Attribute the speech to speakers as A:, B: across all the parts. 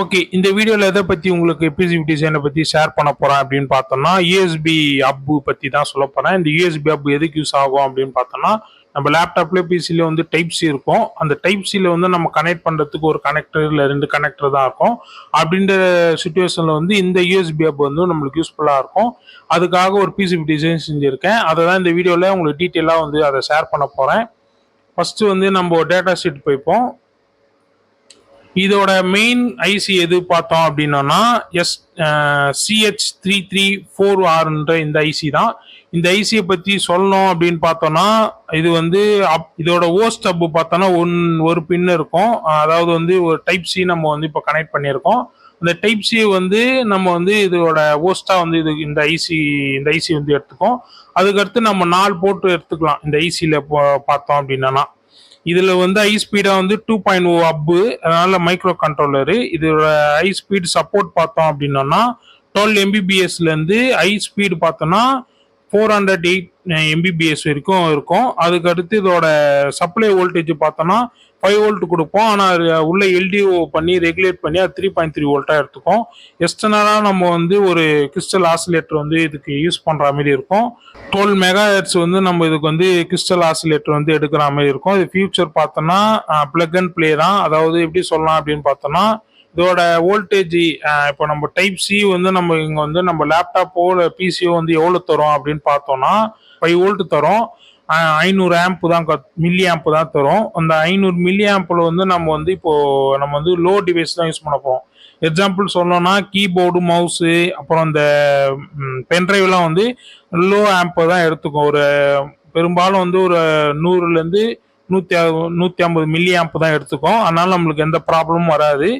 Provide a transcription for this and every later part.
A: Okay இந்த வீடியோவில் எதை பற்றி உங்களுக்கு பிசிபி டிசைனை பற்றி ஷேர் பண்ண போகிறேன் அப்படின்னு பார்த்தோம்னா யூஎஸ்பி அப்பு பற்றி தான் சொல்ல போகிறேன் இந்த யூஎஸ்பி அப்பு எதுக்கு யூஸ் ஆகும் அப்படின்னு பார்த்தோம்னா நம்ம லேப்டாப்ல பிசில வந்து டைப் சி இருக்கும். அந்த டைப் சியில் வந்து நம்ம கனெக்ட் பண்ணுறதுக்கு ஒரு கனெக்டர் இல்லை ரெண்டு கனெக்டர் தான் இருக்கும். அப்படின்ற சுச்சுவேஷனில் வந்து இந்த யூஎஸ்பி அப் வந்து நம்மளுக்கு யூஸ்ஃபுல்லாக இருக்கும். அதுக்காக ஒரு பிசிபி டிசைன் செஞ்சுருக்கேன். அதை தான் இந்த வீடியோவில் உங்களுக்கு டீட்டெயிலாக வந்து அதை ஷேர் பண்ண போகிறேன் ஃபஸ்ட்டு வந்து நம்ம டேட்டா ஷீட் போய்ப்போம். இதோட மெயின் ஐசி எது பார்த்தோம் அப்படின்னோம்னா S C H three three four ஆர்ன்ற இந்த ஐசி தான். இந்த ஐசியை பற்றி சொல்லணும் அப்படின்னு பார்த்தோம்னா இது வந்து அப் இதோட ஓஸ்ட் அப்பு பார்த்தோன்னா ஒன் ஒரு பின் இருக்கும். அதாவது வந்து ஒரு டைப் சி நம்ம வந்து இப்போ கனெக்ட் பண்ணியிருக்கோம். அந்த டைப் சி வந்து நம்ம வந்து இதோட ஓஸ்ட்டாக வந்து இது இந்த ஐசி இந்த ஐசி வந்து எடுத்துக்கோம் அதுக்கடுத்து நம்ம நாலு போட்டு எடுத்துக்கலாம். இந்த ஐசியில் பார்த்தோம் அப்படின்னா இதுல வந்து ஹை ஸ்பீடா வந்து டூ பாயிண்ட் ஓ அப்பு அதனால மைக்ரோ கண்ட்ரோலரு இதோட ஹை ஸ்பீட் சப்போர்ட் பார்த்தோம் அப்படின்னா டுவெல் எம்பிபிஎஸ்ல இருந்து ஹை ஸ்பீடு பார்த்தோம்னா ஃபோர் ஹண்ட்ரட் எயிட் எம்பிபிஎஸ் வரைக்கும் இருக்கும். அதுக்கடுத்து இதோட சப்ளை வோல்டேஜ் பார்த்தோம்னா ஃபைவ் வோல்ட் கொடுப்போம். ஆனால் உள்ள எல்டிஓ பண்ணி ரெகுலேட் பண்ணி அது த்ரீ பாயிண்ட் த்ரீ வோல்ட்டாக எடுத்துக்கும். எக்ஸ்டர்னலாக நம்ம வந்து ஒரு கிறிஸ்டல் ஆசிலேட்டர் வந்து இதுக்கு யூஸ் பண்ணுற மாதிரி இருக்கும். டுவெல் மெகா ஹெர்ட்ஸ் வந்து நம்ம இதுக்கு வந்து கிறிஸ்டல் ஆசிலேட்டர் வந்து எடுக்கிற மாதிரி இருக்கும். இது ஃபியூச்சர் பார்த்தோன்னா ப்ளக் அண்ட் ப்ளே தான். அதாவது எப்படி சொல்லலாம் அப்படின்னு பார்த்தோன்னா இதோட வோல்டேஜ் இப்போ நம்ம டைப் சி வந்து நம்ம இங்கே வந்து நம்ம லேப்டாப்போ இல்லை பிசியோ வந்து எவ்வளோ தரும் அப்படின்னு பார்த்தோம்னா ஃபைவ் வோல்ட் தரும். ஐநூறு ஆம்ப் தான் மில்லி ஆம்ப் தான் தரும். அந்த ஐநூறு மில்லி ஆம்பில் வந்து நம்ம வந்து இப்போ நம்ம வந்து லோ டிவைஸ் தான் யூஸ் பண்ண போகிறோம் எக்ஸாம்பிள் சொல்லணும்னா கீபோர்டு மவுஸு அப்புறம் இந்த பென்ட்ரைவ்லாம் வந்து லோ ஆம்பை தான் எடுத்துக்கும். ஒரு பெரும்பாலும் வந்து ஒரு நூறுலேருந்து நூற்றி நூற்றி ஐம்பது மில்லி ஆம்ப் தான் எடுத்துக்கும். அதனால நம்மளுக்கு எந்த ப்ராப்ளமும் வராது.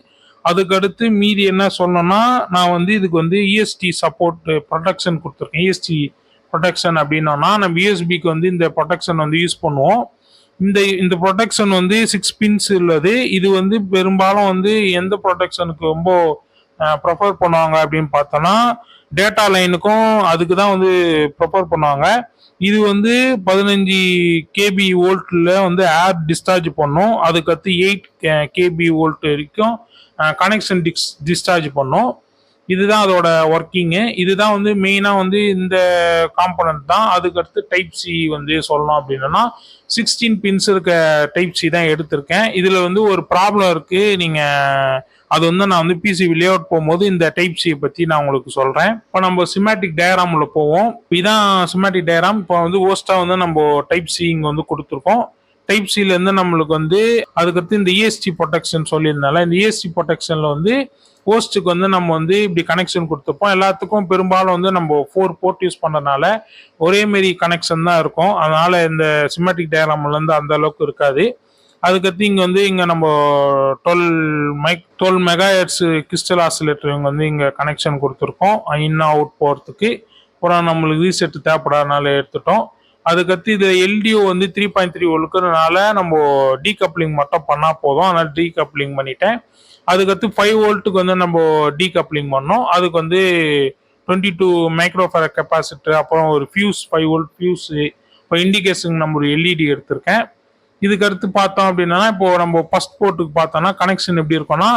A: அதுக்கடுத்து மீதி என்ன சொல்லணும்னா நான் வந்து இதுக்கு வந்து இஎஸ்டி சப்போர்ட் ப்ரொடெக்ஷன் கொடுத்துருக்கேன். இஎஸ்டி ப்ரொடெக்ஷன் அப்படின்னோன்னா நம்ம யூஎஸ்பிக்கு வந்து இந்த ப்ரொடெக்ஷன் வந்து யூஸ் பண்ணுவோம். இந்த இந்த ப்ரொடெக்ஷன் வந்து சிக்ஸ் பின்ஸ் உள்ளது. இது வந்து பெரும்பாலும் வந்து எந்த ப்ரொடெக்ஷனுக்கு ரொம்ப ப்ரிஃபர் பண்ணுவாங்க அப்படின்னு பார்த்தோன்னா டேட்டா லைனுக்கும் அதுக்கு தான் வந்து ப்ரிஃபர் பண்ணுவாங்க. இது வந்து பதினஞ்சு கேபி வோல்ட்டில் வந்து ஆப் டிஸ்சார்ஜ் பண்ணும். அதுக்கடுத்து எயிட் கேபி வோல்ட் வரைக்கும் கனெக்ஷன் டிஸ் டிஸ்சார்ஜ் பண்ணும். இதுதான் அதோட ஒர்க்கிங்கு இதுதான் வந்து மெயினாக வந்து இந்த காம்பனண்ட் தான். அதுக்கடுத்து டைப் சி வந்து சொல்லணும் அப்படின்னா சிக்ஸ்டீன் பின்ஸ் இருக்க டைப் சி தான் எடுத்திருக்கேன். இதில் வந்து ஒரு ப்ராப்ளம் இருக்குது நீங்கள் அது வந்து நான் வந்து பிசிபி லே அவுட் போகும்போது இந்த டைப் சியை பற்றி நான் உங்களுக்கு சொல்கிறேன் இப்போ நம்ம சிமேட்டிக் டயராமில் போவோம். இதான் சிமேட்டிக் டயராம் இப்போ வந்து ஓஸ்ட்டாக வந்து நம்ம டைப் சி இங்கே வந்து கொடுத்துருக்கோம். டைப் சிலேருந்து நம்மளுக்கு வந்து அதுக்கடுத்து இந்த இஎஸ்டி ப்ரொடெக்ஷன் சொல்லியிருந்தால இந்த இஎஸ்டி ப்ரொடெக்ஷன்ல வந்து ஹோஸ்ட்டுக்கு வந்து நம்ம வந்து இப்படி கனெக்ஷன் கொடுத்துப்போம். எல்லாத்துக்கும் பெரும்பாலும் வந்து நம்ம ஃபோர் போர்ட் யூஸ் பண்ணனால ஒரே மாரி கனெக்ஷன் தான் இருக்கும். அதனால இந்த சிமெட்டிக் டயக்ராம்லேருந்து அந்த அளவுக்கு இருக்காது. அதுக்கடுத்து இங்கே வந்து இங்கே நம்ம twelve mike twelve megahertz crystal oscillator இங்கே வந்து இங்கே கனெக்ஷன் கொடுத்துருக்கோம். இன் அவுட் போகிறதுக்கு அப்புறம் நம்மளுக்கு ரீசெட் தேவைப்படாதனால எடுத்துட்டோம். அதுக்கடுத்து இது எல்டிஓ வந்து த்ரீ பாயிண்ட் த்ரீ ஒழுக்கிறதுனால நம்ம டீகப்ளிங் மட்டும் பண்ணால் போதும். அதனால் டீகப்ளிங் பண்ணிட்டேன். அதுக்கடுத்து ஃபைவ் வோல்ட்டுக்கு வந்து நம்ம டீகப்ளிங் பண்ணோம். அதுக்கு வந்து டுவெண்ட்டி டூ மைக்ரோஃபேர் கெப்பாசிட்டர் அப்புறம் ஒரு ஃபியூஸ் ஃபைவ் வோல்ட் ஃபியூஸு இப்போ இண்டிகேஷன் நம்ம ஒரு எல்இடி எடுத்திருக்கேன். இதுக்கு அடுத்து பார்த்தோம் அப்படின்னா இப்போ நம்ம ஃபர்ஸ்ட் போர்ட்டுக்கு பார்த்தோம்னா கனெக்ஷன் எப்படி இருக்கும்னா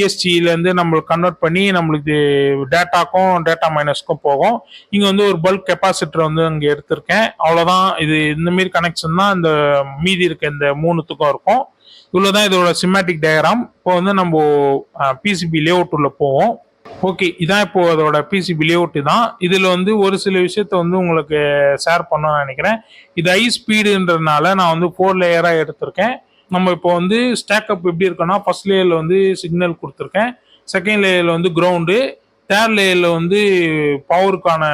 A: இஎஸ்டியிலேருந்து நம்மளுக்கு கன்வெர்ட் பண்ணி நம்மளுக்கு டேட்டாக்கும் டேட்டா மைனஸ்க்கும் போகும். இங்கே வந்து ஒரு பல்க் கெப்பாசிட்டர் வந்து அங்கே எடுத்திருக்கேன். அவ்வளோதான் இது இந்தமாரி கனெக்ஷன் தான் இந்த மீதி இருக்க இந்த மூணுத்துக்கும் இருக்கும். இவ்வளோதான் இதோட சிமேட்டிக் டயக்ராம் இப்போ வந்து நம்ம பிசிபி லேஅவுட் உள்ள போவோம். ஓகே இதான் இப்போ அதோட பிசிபி லேஅவுட் தான். இதில் வந்து ஒரு சில விஷயத்த வந்து உங்களுக்கு ஷேர் பண்ணணும்னு நினைக்கிறேன். இது ஹை ஸ்பீடுன்றதுனால நான் வந்து ஃபோர் லேயராக எடுத்திருக்கேன். நம்ம இப்போ வந்து ஸ்டேக்கப் எப்படி இருக்கோன்னா ஃபர்ஸ்ட் லேயரில் வந்து சிக்னல் கொடுத்துருக்கேன். செகண்ட் லேயரில் வந்து கிரவுண்டு தேர்ட் லேயரில் வந்து பவருக்கான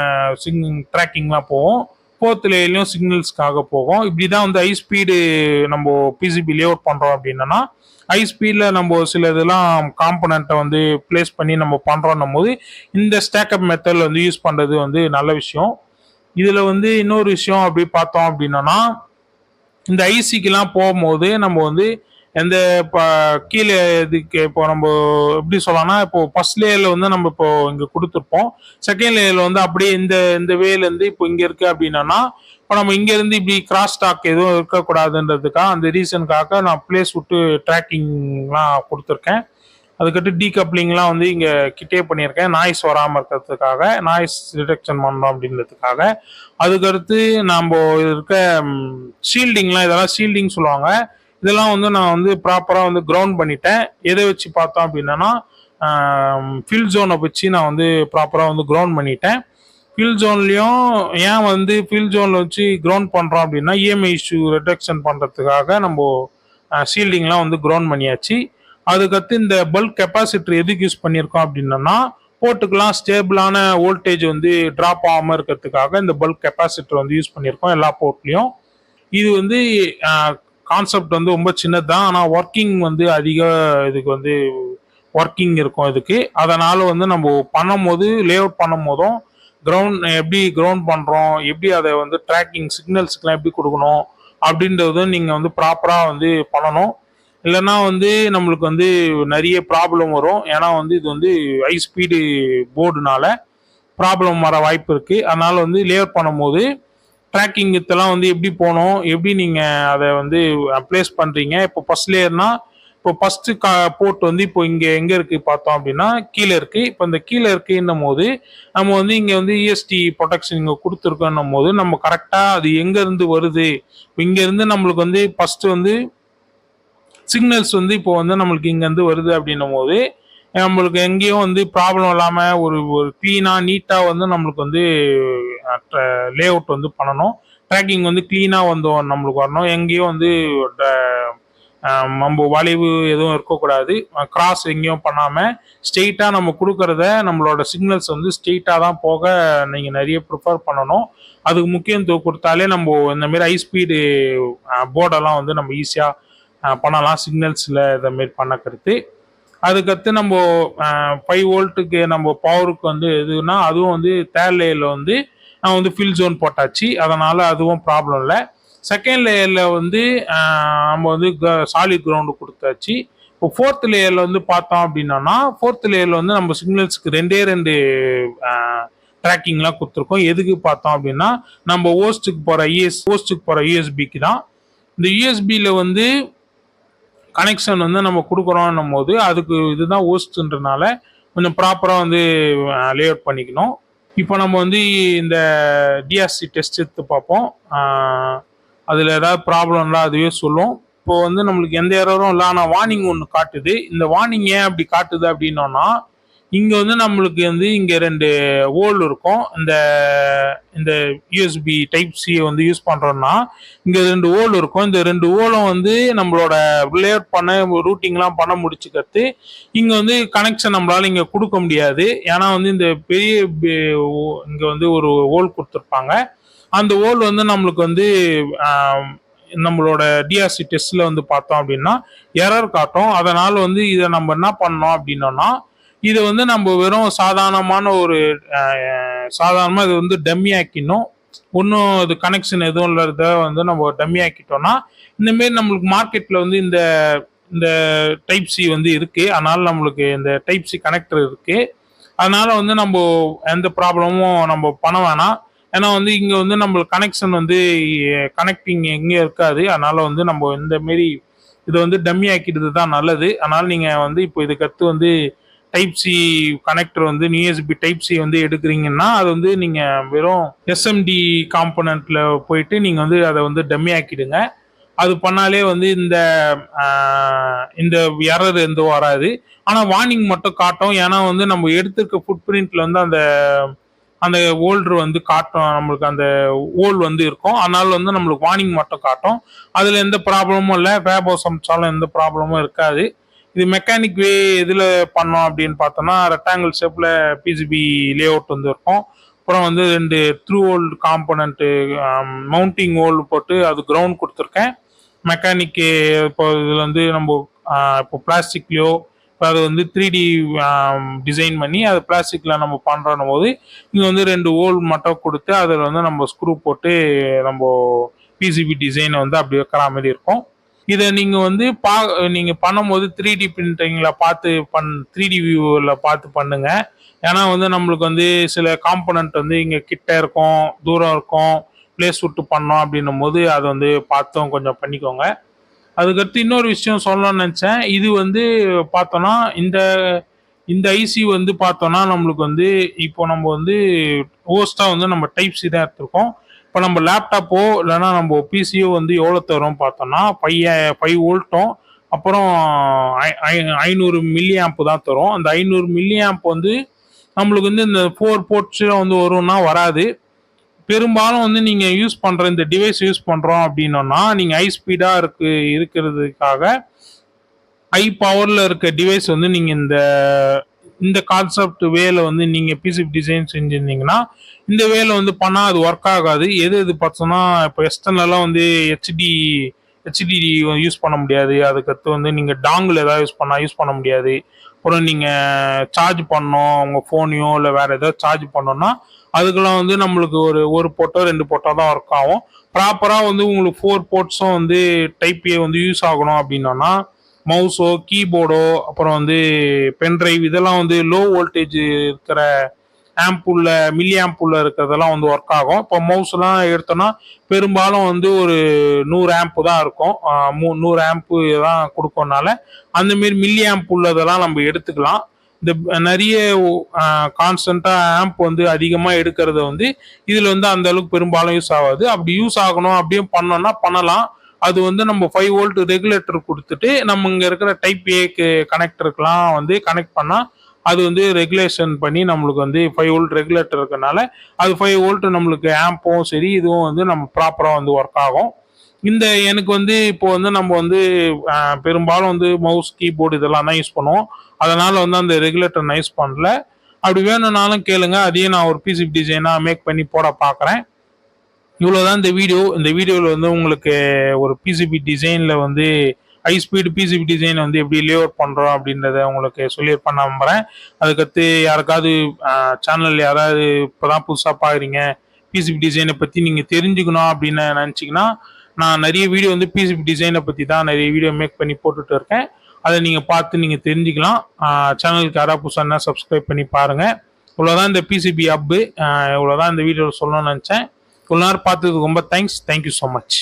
A: சிங் ட்ராக்கிங்லாம் போவோம். ஃபோர்த் லேயர்லையும் சிக்னல்ஸ்க்காக போகும். இப்படி தான் வந்து ஹை ஸ்பீடு நம்ம பிசிபி லே அவுட் பண்ணுறோம் அப்படின்னா ஹை ஸ்பீடில் நம்ம சில இதெல்லாம் காம்பனண்ட்டை வந்து பிளேஸ் பண்ணி நம்ம பண்ணுறோன்னும் போது இந்த ஸ்டேக்கப் மெத்தடில் வந்து யூஸ் பண்ணுறது வந்து நல்ல விஷயம். இதில் வந்து இன்னொரு விஷயம் அப்படி பார்த்தோம் அப்படின்னா இந்த ஐசிக்கெலாம் போகும்போது நம்ம வந்து எந்த இப்போ கீழே இதுக்கு இப்போ நம்ம எப்படி சொல்லலாம்னா இப்போ ஃபர்ஸ்ட் லேயரில் வந்து நம்ம இப்போ இங்கே கொடுத்துருப்போம். செகண்ட் லேயரில் வந்து அப்படியே இந்த இந்த வேலேருந்து இப்போ இங்கே இருக்கு அப்படின்னா இப்போ நம்ம இங்கேருந்து இப்படி கிராஸ் ஸ்டாக் எதுவும் இருக்கக்கூடாதுன்றதுக்காக அந்த ரீசனுக்காக நான் பிளேஸ் விட்டு ட்ராக்கிங்லாம் கொடுத்துருக்கேன். அதுக்கடுத்து டீகப்ளிங்லாம் வந்து இங்கே கிட்டே பண்ணியிருக்கேன். நாய்ஸ் வராமல் இருக்கிறதுக்காக நாய்ஸ் ரிடக்ஷன் பண்ணோம் அப்படின்றதுக்காக. அதுக்கடுத்து நம்ம இருக்க ஷீல்டிங்லாம் இதெல்லாம் ஷீல்டிங் சொல்லுவாங்க. இதெல்லாம் வந்து நான் வந்து ப்ராப்பராக வந்து கிரவுண்ட் பண்ணிட்டேன். எதை வச்சு பார்த்தோம் அப்படின்னா ஃபில் ஜோனை வச்சு நான் வந்து ப்ராப்பராக வந்து கிரவுண்ட் பண்ணிட்டேன். ஃபில் ஜோன்லேயும் ஏன் வந்து ஃபில் ஜோனில் வச்சு கிரவுண்ட் பண்ணுறோம் அப்படின்னா இஎம்ஐ இஷ்யூ ரிடக்ஷன் பண்ணுறதுக்காக நம்ம ஷீல்டிங்லாம் வந்து கிரவுண்ட் பண்ணியாச்சு. அதுக்கடுத்து இந்த பல்க் கெப்பாசிட்டர் எதுக்கு யூஸ் பண்ணியிருக்கோம் அப்படின்னா போர்ட்டுக்கெலாம் ஸ்டேபிளான வோல்டேஜ் வந்து ட்ராப் ஆகாமல் இருக்கிறதுக்காக இந்த பல்க் கெப்பாசிட்டர் வந்து யூஸ் பண்ணியிருக்கோம் எல்லா போர்ட்லேயும் இது வந்து கான்செப்ட் வந்து ரொம்ப சின்னது தான் ஆனால் ஒர்க்கிங் வந்து அதிக இதுக்கு வந்து ஒர்க்கிங் இருக்கும் இதுக்கு. அதனால் வந்து நம்ம பண்ணும்போது லே அவுட் பண்ணும் போதும் கிரவுண்ட் எப்படி கிரவுண்ட் பண்ணுறோம் எப்படி அதை வந்து ட்ராக்கிங் சிக்னல்ஸ்க்கெலாம் எப்படி கொடுக்கணும் அப்படின்றத நீங்கள் வந்து ப்ராப்பராக வந்து பண்ணணும். இல்லைன்னா வந்து நம்மளுக்கு வந்து நிறைய ப்ராப்ளம் வரும். ஏன்னா வந்து இது வந்து ஹை ஸ்பீடு போர்டுனால ப்ராப்ளம் வர வாய்ப்பு இருக்குது அதனால் வந்து லேஅவுட் பண்ணும்போது ட்ராக்கிங் இதெல்லாம் வந்து எப்படி போகணும் எப்படி நீங்கள் அதை வந்து ப்ளேஸ் பண்ணுறீங்க இப்போ ஃபர்ஸ்ட் லேயர்னா இப்போ ஃபஸ்ட்டு கா போர்ட் வந்து இப்போ இங்கே எங்கே இருக்குது பார்த்தோம் அப்படின்னா கீழே இருக்குது இப்போ இந்த கீழே இருக்குன்னும் போது நம்ம வந்து இங்கே வந்து இஎஸ்டி ப்ரொடெக்ஷன் இங்கே கொடுத்துருக்கோன்னும் போது நம்ம கரெக்டாக அது எங்கேருந்து வருது? இப்போ இங்கேருந்து நம்மளுக்கு வந்து ஃபஸ்ட்டு வந்து சிக்னல்ஸ் வந்து இப்போ வந்து நம்மளுக்கு இங்கேருந்து வருது அப்படின்னும் போது நம்மளுக்கு எங்கேயும் வந்து ப்ராப்ளம் இல்லாமல் ஒரு ஒரு க்ளீனாக நீட்டாக வந்து நம்மளுக்கு வந்து லே அவுட் வந்து பண்ணணும். ட்ராக்கிங் வந்து க்ளீனாக வந்து நம்மளுக்கு வரணும். எங்கேயும் வந்து நம்ம வளைவு எதுவும் இருக்கக்கூடாது. கிராஸ் எங்கேயும் பண்ணாமல் ஸ்ட்ரெயிட்டாக நம்ம கொடுக்கறத நம்மளோட சிக்னல்ஸ் வந்து ஸ்ட்ரெயிட்டாக தான் போக நீங்கள் நிறைய ப்ரிஃபர் பண்ணணும். அதுக்கு முக்கியத்துவம் கொடுத்தாலே நம்ம இந்தமாரி ஹை ஸ்பீடு போர்டெல்லாம் வந்து நம்ம ஈஸியாக பண்ணலாம். சிக்னல்ஸில் இதை மாரி பண்ணக்கிறது அதுக்கடுத்து நம்ம ஃபைவ் வோல்ட்டுக்கு நம்ம பவருக்கு வந்து எதுனா அதுவும் வந்து தேர்ட் லேயரில் வந்து நான் வந்து ஃபில் ஜோன் போட்டாச்சு. அதனால் அதுவும் ப்ராப்ளம் இல்லை. செகண்ட் லேயரில் வந்து நம்ம வந்து சாலிட் கிரவுண்டு கொடுத்தாச்சு. இப்போ ஃபோர்த் லேயரில் வந்து பார்த்தோம் அப்படின்னா ஃபோர்த் லேயரில் வந்து நம்ம சிக்னல்ஸ்க்கு ரெண்டே ரெண்டு ட்ராக்கிங்லாம் கொடுத்துருக்கோம். எதுக்கு பார்த்தோம் அப்படின்னா நம்ம ஓஸ்ட்டுக்கு போகிற இஎஸ் ஓஸ்ட்டுக்கு போகிற யூஎஸ்பிக்கு தான். இந்த யூஎஸ்பியில் வந்து கனெக்ஷன் வந்து நம்ம கொடுக்குறோன்னும் போது அதுக்கு இதுதான் ஓஸ்ட்ன்றனால கொஞ்சம் ப்ராப்பராக வந்து லே அவுட் பண்ணிக்கணும். இப்போ நம்ம வந்து இந்த டிஆர்சி டெஸ்ட் எடுத்து பார்ப்போம். அதில் ஏதாவது ப்ராப்ளம்லாம் அதுவே சொல்லும். இப்போ வந்து நம்மளுக்கு எந்த எரரும் இல்லை. ஆனால் வார்னிங் ஒன்று காட்டுது. இந்த வார்னிங் ஏன் அப்படி காட்டுது அப்படின்னோன்னா இங்கே வந்து நம்மளுக்கு வந்து இங்கே ரெண்டு ஓல் இருக்கும். இந்த இந்த யூஎஸ்பி டைப் சி வந்து யூஸ் பண்ணுறோன்னா இங்கே ரெண்டு ஓல் இருக்கும். இந்த ரெண்டு ஓலும் வந்து நம்மளோட லேஅவுட் பண்ண ரூட்டிங்லாம் பண்ண முடிச்சுக்கிறது இங்கே வந்து கனெக்ஷன் நம்மளால இங்கே கொடுக்க முடியாது. ஏன்னா வந்து இந்த பெரிய இங்கே வந்து ஒரு ஓல் கொடுத்துருப்பாங்க. அந்த ஓல் வந்து நம்மளுக்கு வந்து நம்மளோட டிஆர்சி டெஸ்ட்டில் வந்து பார்த்தோம் அப்படின்னா எரர் காட்டும். அதனால் வந்து இதை நம்ம என்ன பண்ணோம் அப்படின்னோன்னா இதை வந்து நம்ம வெறும் சாதாரணமான ஒரு சாதாரணமாக இது வந்து டம்மி ஆக்கினோம் ஒன்றும் இது கனெக்ஷன் எதுவும் இல்லாத வந்து நம்ம டம்மி ஆக்கிட்டோம்னா இந்தமாரி நம்மளுக்கு மார்க்கெட்டில் வந்து இந்த இந்த டைப் சி வந்து இருக்குது அதனால் நம்மளுக்கு இந்த டைப் சி கனெக்டர் இருக்குது அதனால் வந்து நம்ம எந்த ப்ராப்ளமும் நம்ம பண்ண வேணாம். ஏன்னா வந்து இங்கே வந்து நம்மளுக்கு கனெக்ஷன் வந்து கனெக்டிங் எங்கேயும் இருக்காது. அதனால் வந்து நம்ம இந்த மாரி இதை வந்து டம்மி ஆக்கிடுறது தான் நல்லது. அதனால் நீங்கள் வந்து இப்போ இது கற்று வந்து டைப் சி கனெக்டர் வந்து யூஎஸ்பி டைப் சி வந்து எடுக்கிறீங்கன்னா அது வந்து நீங்கள் வெறும் எஸ்எம்டி காம்பனண்ட்டில் போயிட்டு நீங்கள் வந்து அதை வந்து டம்மி ஆக்கிடுங்க. அது பண்ணாலே வந்து இந்த இந்த எரர் எதுவும் வராது. ஆனால் வார்னிங் மட்டும் காட்டும். ஏன்னா வந்து நம்ம எடுத்திருக்க ஃபுட் பிரிண்ட்ல வந்து அந்த அந்த ஓல்டர் வந்து காட்டும். நம்மளுக்கு அந்த ஓல் வந்து இருக்கும். அதனால வந்து நம்மளுக்கு வார்னிங் மட்டும் காட்டும். அதில் எந்த ப்ராப்ளமும் இல்லை. ஃபேபோஸ் அமைச்சாலும் எந்த ப்ராப்ளமும் இருக்காது. இது மெக்கானிக் வே எதில் பண்ணோம் அப்படின்னு பார்த்தோம்னா ரெக்டாங்கிள் ஷேப்பில் பிசிபி லே அவுட் வந்து இருக்கும். அப்புறம் வந்து ரெண்டு through hole component mounting hole போட்டு அது கிரவுண்ட் கொடுத்துருக்கேன். மெக்கானிக்கு இப்போ இதில் வந்து நம்ம இப்போ பிளாஸ்டிக்லையோ இப்போ அது வந்து த்ரீ டி டிசைன் பண்ணி அது பிளாஸ்டிக்கில் நம்ம பண்ணுறோம் போது இங்கே வந்து ரெண்டு ஓல் மட்டும் கொடுத்து அதில் வந்து நம்ம ஸ்க்ரூ போட்டு நம்ம பிசிபி டிசைனை வந்து அப்படி வைக்கிற மாதிரி இருக்கும். இதை நீங்கள் வந்து பா நீங்கள் பண்ணும்போது த்ரீ டி பிரிண்டிங்கில் பார்த்து பண் த்ரீ டி வியூவில் பார்த்து பண்ணுங்க. ஏன்னா வந்து நம்மளுக்கு வந்து சில காம்பனண்ட் வந்து இங்கே கிட்ட இருக்கும் தூரம் இருக்கும் பிளேஸ் விட்டு பண்ணோம் அப்படின்னும் போது அதை வந்து பார்த்தும் கொஞ்சம் பண்ணிக்கோங்க. அதுக்கடுத்து இன்னொரு விஷயம் சொல்லணும்னு நினச்சேன். இது வந்து பார்த்தோன்னா இந்த இந்த ஐசி வந்து பார்த்தோன்னா நம்மளுக்கு வந்து இப்போ நம்ம வந்து ஹோஸ்ட்டாக வந்து நம்ம டைப் சி தான் எடுத்திருக்கோம். இப்போ நம்ம லேப்டாப்போ இல்லைன்னா நம்ம பிசியோ வந்து எவ்வளோ தரும் பார்த்தோன்னா ஃபைவ் ஃபைவ் வோல்ட்டும் அப்புறம் ஐ- ஐ- ஐநூறு மில்லி ஆம்ப் தான் தரும். அந்த ஐநூறு மில்லி ஆம்ப் வந்து நம்மளுக்கு வந்து இந்த ஃபோர் போர்ட்ஸ் வந்து வரும்னா வராது. பெரும்பாலும் வந்து நீங்கள் யூஸ் பண்ணுற இந்த டிவைஸ் யூஸ் பண்ணுறோம் அப்படின்னோன்னா நீங்கள் ஹை ஸ்பீடாக இருக்கு இருக்கிறதுக்காக ஹை பவரில் இருக்க டிவைஸ் வந்து நீங்கள் இந்த இந்த கான்செப்ட் வேல வந்து நீங்கள் பிசிபி டிசைன் செஞ்சுருந்தீங்கன்னா இந்த வேலை வந்து பண்ணால் அது ஒர்க் ஆகாது. எது எது பார்த்தோன்னா இப்போ எக்ஸ்டர்னலாக வந்து ஹெச்டி ஹெச்டி யூஸ் பண்ண முடியாது. அதுக்கடுத்து வந்து நீங்கள் டாங்கில் ஏதாவது யூஸ் பண்ணால் யூஸ் பண்ண முடியாது. அப்புறம் நீங்கள் சார்ஜ் பண்ணோம் உங்கள் ஃபோனையோ இல்லை வேறு ஏதாவது சார்ஜ் பண்ணோன்னா அதுக்கெல்லாம் வந்து நம்மளுக்கு ஒரு ஒரு போட்டோ ரெண்டு போட்டோ தான் ஒர்க் ஆகும். ப்ராப்பராக வந்து உங்களுக்கு ஃபோர் போர்ட்ஸும் வந்து டைப் ஏ வந்து யூஸ் ஆகணும் அப்படின்னோன்னா மவுஸோ கீபோர்டோ அப்புறம் வந்து பென்ட்ரைவ் இதெல்லாம் வந்து லோ வோல்டேஜ் இருக்கிற ஆம்புள்ள மில்லி ஆம்புள்ள இருக்கிறதெல்லாம் வந்து ஒர்க் ஆகும். இப்போ மவுஸ்லாம் எடுத்தோன்னா பெரும்பாலும் வந்து ஒரு நூறு ஆம்பு தான் இருக்கும். மூ- நூறு ஆம்பு தான் கொடுக்கறனால அந்த மாரி மில்லி ஆம்ப் உள்ளதெல்லாம் நம்ம எடுத்துக்கலாம். இந்த நிறைய கான்ஸ்டண்ட்டாக ஆம்ப் வந்து அதிகமாக எடுக்கிறது வந்து இதில் வந்து அந்த அளவுக்கு பெரும்பாலும் யூஸ் ஆகாது. அப்படி யூஸ் ஆகணும் அப்படியும் பண்ணோம்னா பண்ணலாம். அது வந்து நம்ம ஃபைவ் வோல்ட் ரெகுலேட்டர் கொடுத்துட்டு நம்ம இங்கே இருக்கிற டைப் ஏக்கு கனெக்டருக்கெலாம் வந்து கனெக்ட் பண்ணால் அது வந்து ரெகுலேஷன் பண்ணி நம்மளுக்கு வந்து ஃபைவ் வோல்ட் ரெகுலேட்டர் இருக்கனால அது ஃபைவ் வோல்ட் நம்மளுக்கு ஆம்பும் சரி இதுவும் வந்து நம்ம ப்ராப்பராக வந்து ஒர்க் ஆகும். இந்த எனக்கு வந்து இப்போ வந்து நம்ம வந்து பெரும்பாலும் வந்து மவுஸ் கீபோர்டு இதெல்லாம் தான் யூஸ் பண்ணுவோம். அதனால் வந்து அந்த ரெகுலேட்டர் நான் யூஸ் பண்ணல. அப்படி வேணும்னாலும் கேளுங்க. அதையும் நான் ஒரு பிசிபி டிசைனாக மேக் பண்ணி போட பார்க்குறேன் இவ்வளோதான் இந்த வீடியோ இந்த வீடியோவில் வந்து உங்களுக்கு ஒரு பிசிபி டிசைனில் வந்து ஹை ஸ்பீடு பிசிபி டிசைன் வந்து எப்படி லே அவுட் பண்ணுறோம் அப்படின்றத உங்களுக்கு சொல்லியிருப்பேன் நம்புகிறேன் அதுக்கடுத்து யாருக்காவது சேனல் யாராவது இப்போ தான் புதுசாக பார்க்குறீங்க பிசிபி டிசைனை பற்றி நீங்கள் தெரிஞ்சுக்கணும் அப்படின்னு நினச்சிங்கன்னா நான் நிறைய வீடியோ வந்து பிசிபி டிசைனை பற்றி தான் நிறைய வீடியோ மேக் பண்ணி போட்டுட்டு இருக்கேன். அதை நீங்கள் பார்த்து நீங்கள் தெரிஞ்சுக்கலாம். சேனலுக்கு யாராவது புதுசாக சப்ஸ்கிரைப் பண்ணி பாருங்கள் இவ்வளோதான் இந்த பிசிபி அப்பு இவ்வளோதான் இந்த வீடியோவில் சொல்லணும்னு நினச்சேன். இவ்வளோ நேரம் பார்த்ததுக்கு ரொம்ப தேங்க்ஸ் தேங்க்யூ ஸோ மச்